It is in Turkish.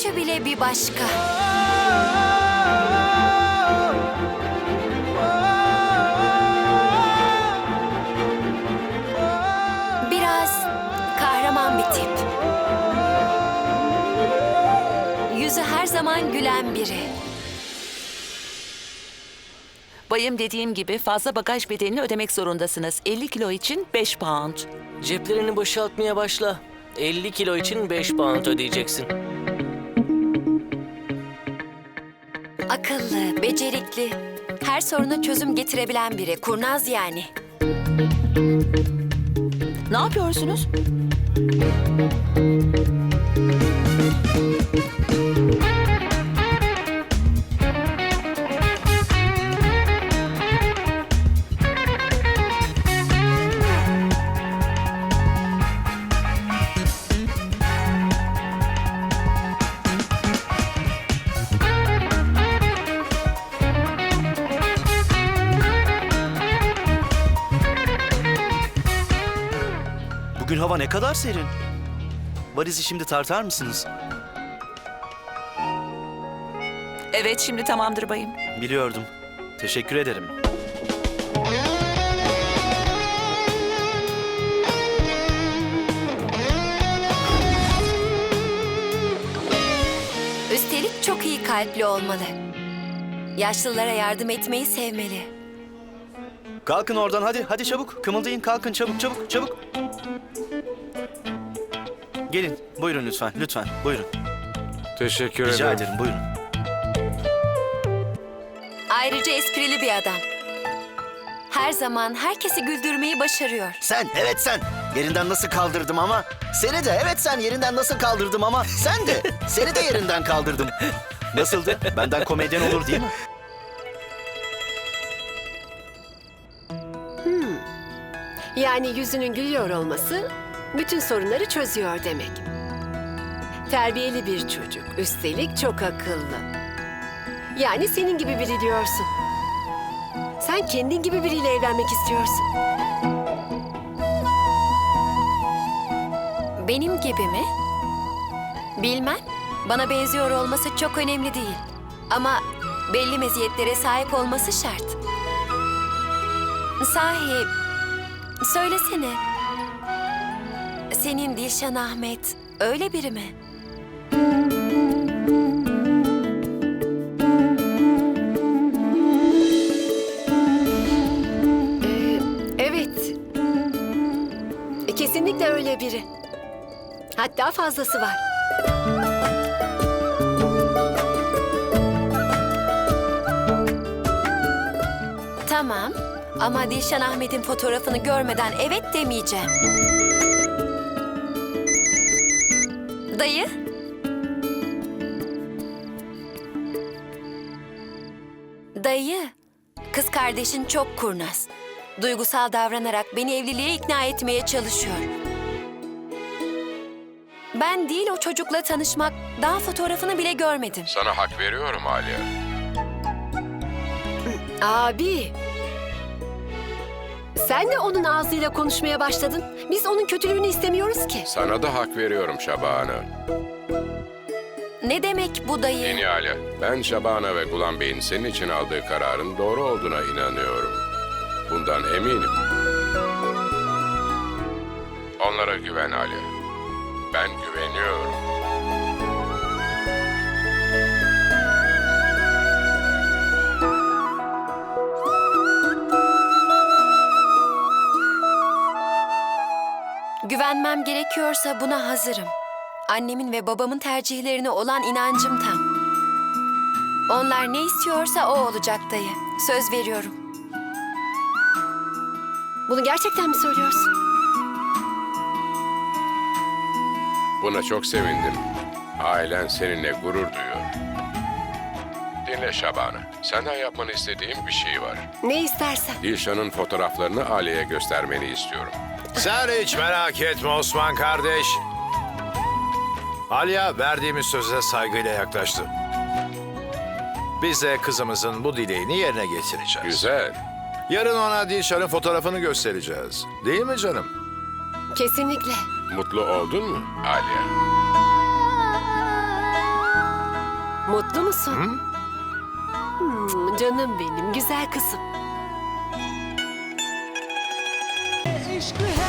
Gülüşü bile bir başka. Biraz kahraman bir tip. Yüzü her zaman gülen biri. Bayım dediğim gibi fazla bagaj bedelini ödemek zorundasınız. 50 kilo için 5 pound. Ceplerini boşaltmaya başla. 50 kilo için 5 pound ödeyeceksin. Akıllı, becerikli, her soruna çözüm getirebilen biri. Kurnaz yani. Ne yapıyorsunuz? Bugün hava ne kadar serin. Valizi şimdi tartar mısınız? Evet şimdi tamamdır bayım. Biliyordum. Teşekkür ederim. Üstelik çok iyi kalpli olmalı. Yaşlılara yardım etmeyi sevmeli. Kalkın oradan hadi, hadi çabuk. Kımıldayın, kalkın çabuk, çabuk, çabuk. Gelin, buyurun lütfen, lütfen, buyurun. Teşekkür Rica ederim. ederim, buyurun. Ayrıca esprili bir adam. Her zaman herkesi güldürmeyi başarıyor. Sen, evet sen. Yerinden nasıl kaldırdım ama. Seni de, evet sen yerinden nasıl kaldırdım ama. Sen de, seni de yerinden kaldırdım. Nasıldı? Benden komedyen olur değil mi? Yani yüzünün gülüyor olması bütün sorunları çözüyor demek. Terbiyeli bir çocuk, üstelik çok akıllı. Yani senin gibi biri diyorsun. Sen kendin gibi biriyle evlenmek istiyorsun. Benim gibi mi? Bilmem. Bana benziyor olması çok önemli değil. Ama belli meziyetlere sahip olması şart. Sahi, söylesene. Senin Dilşan Ahmet öyle biri mi? Ee, evet. Kesinlikle öyle biri. Hatta fazlası var. Tamam. Ama Dilşan Ahmet'in fotoğrafını görmeden evet demeyeceğim. Dayı? Dayı, kız kardeşin çok kurnaz. Duygusal davranarak beni evliliğe ikna etmeye çalışıyor. Ben değil o çocukla tanışmak, daha fotoğrafını bile görmedim. Sana hak veriyorum Aliye. Abi. Sen de onun ağzıyla konuşmaya başladın. Biz onun kötülüğünü istemiyoruz ki. Sana da hak veriyorum Şaban'a. Ne demek bu dayı? Ali, ben Şaban'a ve Gulan Bey'in senin için aldığı kararın doğru olduğuna inanıyorum. Bundan eminim. Onlara güven Ali. Ben güveniyorum. Güvenmem gerekiyorsa buna hazırım. Annemin ve babamın tercihlerine olan inancım tam. Onlar ne istiyorsa o olacak dayı. Söz veriyorum. Bunu gerçekten mi söylüyorsun? Buna çok sevindim. Ailen seninle gurur duyuyor. Dinle Şaban'ı. Senden yapmanı istediğim bir şey var. Ne istersen. Dilşan'ın fotoğraflarını Ali'ye göstermeni istiyorum. Sen hiç merak etme Osman kardeş. Alya verdiğimiz söze saygıyla yaklaştı. Biz de kızımızın bu dileğini yerine getireceğiz. Güzel. Yarın ona Dilşah'ın fotoğrafını göstereceğiz. Değil mi canım? Kesinlikle. Mutlu oldun mu Alya? Mutlu musun? Hmm, canım benim, güzel kızım. Eşkı